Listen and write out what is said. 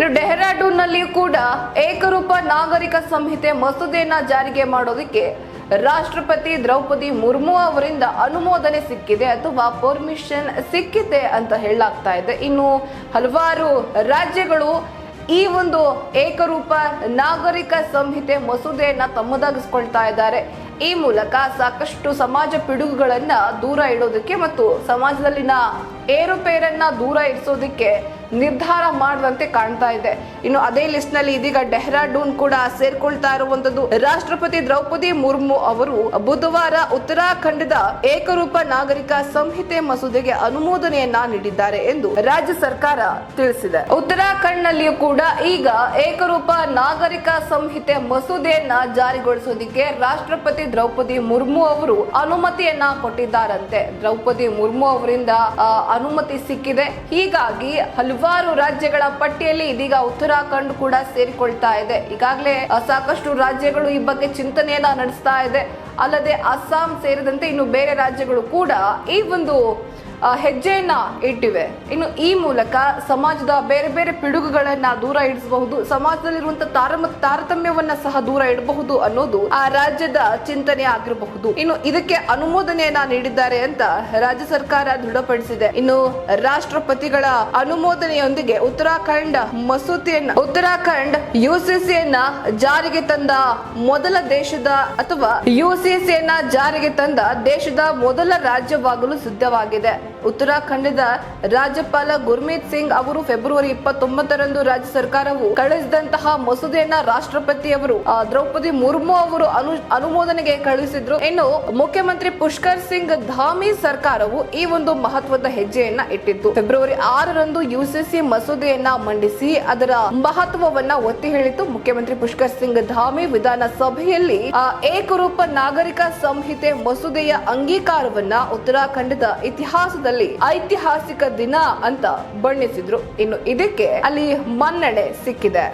ಇನ್ನು ಡೆಹ್ರಾಡೂನ್ನಲ್ಲಿ ಕೂಡ ಏಕರೂಪ ನಾಗರಿಕ ಸಂಹಿತೆ ಮಸೂದೆಯನ್ನ ಜಾರಿಗೆ ಮಾಡೋದಕ್ಕೆ ರಾಷ್ಟ್ರಪತಿ ದ್ರೌಪದಿ ಮುರ್ಮು ಅವರಿಂದ ಅನುಮೋದನೆ ಸಿಕ್ಕಿದೆ ಅಥವಾ ಪರ್ಮಿಷನ್ ಸಿಕ್ಕಿದೆ ಅಂತ ಹೇಳಲಾಗ್ತಾ ಇದೆ. ಇನ್ನು ಹಲವಾರು ರಾಜ್ಯಗಳು ಈ ಒಂದು ಏಕರೂಪ ನಾಗರಿಕ ಸಂಹಿತೆ ಮಸೂದೆಯನ್ನ ತಮ್ಮದಾಗಿಸ್ಕೊಳ್ತಾ ಇದ್ದಾರೆ. ಈ ಮೂಲಕ ಸಾಕಷ್ಟು ಸಮಾಜ ಪಿಡುಗುಗಳನ್ನ ದೂರ ಇಡೋದಕ್ಕೆ ಮತ್ತು ಸಮಾಜದಲ್ಲಿನ ಏರುಪೇರನ್ನ ದೂರ ಇರಿಸೋದಕ್ಕೆ ನಿರ್ಧಾರ ಮಾಡದಂತೆ ಕಾಣ್ತಾ ಇದೆ. ಇನ್ನು ಅದೇ ಲಿಸ್ಟ್ನಲ್ಲಿ ಇದೀಗ ಡೆಹ್ರಾಡೂನ್ ಕೂಡ ಸೇರ್ಕೊಳ್ತಾ ಇರುವಂತದ್ದು. ರಾಷ್ಟ್ರಪತಿ ದ್ರೌಪದಿ ಮುರ್ಮು ಅವರು ಬುಧವಾರ ಉತ್ತರಾಖಂಡದ ಏಕರೂಪ ನಾಗರಿಕ ಸಂಹಿತೆ ಮಸೂದೆಗೆ ಅನುಮೋದನೆಯನ್ನ ನೀಡಿದ್ದಾರೆ ಎಂದು ರಾಜ್ಯ ಸರ್ಕಾರ ತಿಳಿಸಿದೆ. ಉತ್ತರಾಖಂಡ್ ನಲ್ಲಿಯೂ ಕೂಡ ಈಗ ಏಕರೂಪ ನಾಗರಿಕ ಸಂಹಿತೆ ಮಸೂದೆಯನ್ನ ಜಾರಿಗೊಳಿಸೋದಿಕ್ಕೆ ರಾಷ್ಟ್ರಪತಿ ದ್ರೌಪದಿ ಮುರ್ಮು ಅವರು ಅನುಮತಿಯನ್ನ ಕೊಟ್ಟಿದ್ದಾರಂತೆ. ದ್ರೌಪದಿ ಮುರ್ಮು ಅವರಿಂದ ಅನುಮತಿ ಸಿಕ್ಕಿದೆ. ಹೀಗಾಗಿ ಹಲವಾರು ರಾಜ್ಯಗಳ ಪಟ್ಟಿಯಲ್ಲಿ ಇದೀಗ ಉತ್ತರಾಖಂಡ್ ಕೂಡ ಸೇರಿಕೊಳ್ತಾ ಇದೆ. ಈಗಾಗಲೇ ಸಾಕಷ್ಟು ರಾಜ್ಯಗಳು ಈ ಬಗ್ಗೆ ಚಿಂತನೆಯನ್ನ ನಡೆಸ್ತಾ ಇದೆ. ಅಲ್ಲದೆ ಅಸ್ಸಾಂ ಸೇರಿದಂತೆ ಇನ್ನು ಬೇರೆ ರಾಜ್ಯಗಳು ಕೂಡ ಈ ಒಂದು ಹೆಜ್ಜೆಯನ್ನ ಇಟ್ಟಿವೆ. ಇನ್ನು ಈ ಮೂಲಕ ಸಮಾಜದ ಬೇರೆ ಬೇರೆ ಪಿಡುಗುಗಳನ್ನ ದೂರ ಇಡಿಸಬಹುದು ಸಮಾಜದಲ್ಲಿರುವಂತಹ ತಾರಮ ತಾರತಮ್ಯವನ್ನ ಸಹ ದೂರ ಇಡಬಹುದು ಅನ್ನೋದು ಆ ರಾಜ್ಯದ ಚಿಂತನೆ ಆಗಿರಬಹುದು. ಇನ್ನು ಇದಕ್ಕೆ ಅನುಮೋದನೆಯನ್ನ ನೀಡಿದ್ದಾರೆ ಅಂತ ರಾಜ್ಯ ಸರ್ಕಾರ ದೃಢಪಡಿಸಿದೆ. ಇನ್ನು ರಾಷ್ಟ್ರಪತಿಗಳ ಅನುಮೋದನೆಯೊಂದಿಗೆ ಉತ್ತರಾಖಂಡ್ ಮಸೂದೆಯನ್ನ, ಉತ್ತರಾಖಂಡ್ ಯುಸಿಸಿಯನ್ನ ಜಾರಿಗೆ ತಂದ ಮೊದಲ ದೇಶದ ಅಥವಾ ಯುಸಿಸಿಯನ್ನ ಜಾರಿಗೆ ತಂದ ದೇಶದ ಮೊದಲ ರಾಜ್ಯವಾಗಲು ಸಿದ್ಧವಾಗಿದೆ. ಉತ್ತರಾಖಂಡದ ರಾಜ್ಯಪಾಲ ಗುರ್ಮೀತ್ ಸಿಂಗ್ ಅವರು ಫೆಬ್ರವರಿ ಇಪ್ಪತ್ತೊಂಬತ್ತರಂದು ರಾಜ್ಯ ಸರ್ಕಾರವು ಕಳುಹಿಸಿದಂತಹ ಮಸೂದೆಯನ್ನ ರಾಷ್ಟ್ರಪತಿಯವರು ಆ, ದ್ರೌಪದಿ ಮುರ್ಮು ಅವರು ಅನು ಅನುಮೋದನೆಗೆ ಕಳುಹಿಸಿದ್ರು. ಇನ್ನು ಮುಖ್ಯಮಂತ್ರಿ ಪುಷ್ಕರ್ ಸಿಂಗ್ ಧಾಮಿ ಸರ್ಕಾರವು ಈ ಒಂದು ಮಹತ್ವದ ಹೆಜ್ಜೆಯನ್ನ ಇಟ್ಟಿತ್ತು. ಫೆಬ್ರವರಿ ಆರರಂದು ಯುಸಿಸಿ ಮಸೂದೆಯನ್ನ ಮಂಡಿಸಿ ಅದರ ಮಹತ್ವವನ್ನ ಒತ್ತಿ ಹೇಳಿತು ಮುಖ್ಯಮಂತ್ರಿ ಪುಷ್ಕರ್ ಸಿಂಗ್ ಧಾಮಿ ವಿಧಾನಸಭೆಯಲ್ಲಿ ಏಕರೂಪ ನಾಗರಿಕ ಸಂಹಿತೆ ಮಸೂದೆಯ ಅಂಗೀಕಾರವನ್ನ ಉತ್ತರಾಖಂಡದ ಇತಿಹಾಸದಲ್ಲಿ ಐತಿಹಾಸಿಕ ದಿನ ಅಂತ ಬಣ್ಣಿಸಿದ್ರು. ಇನ್ನು ಇದಕ್ಕೆ ಅಲ್ಲಿ ಮನ್ನಣೆ ಸಿಕ್ಕಿದೆ.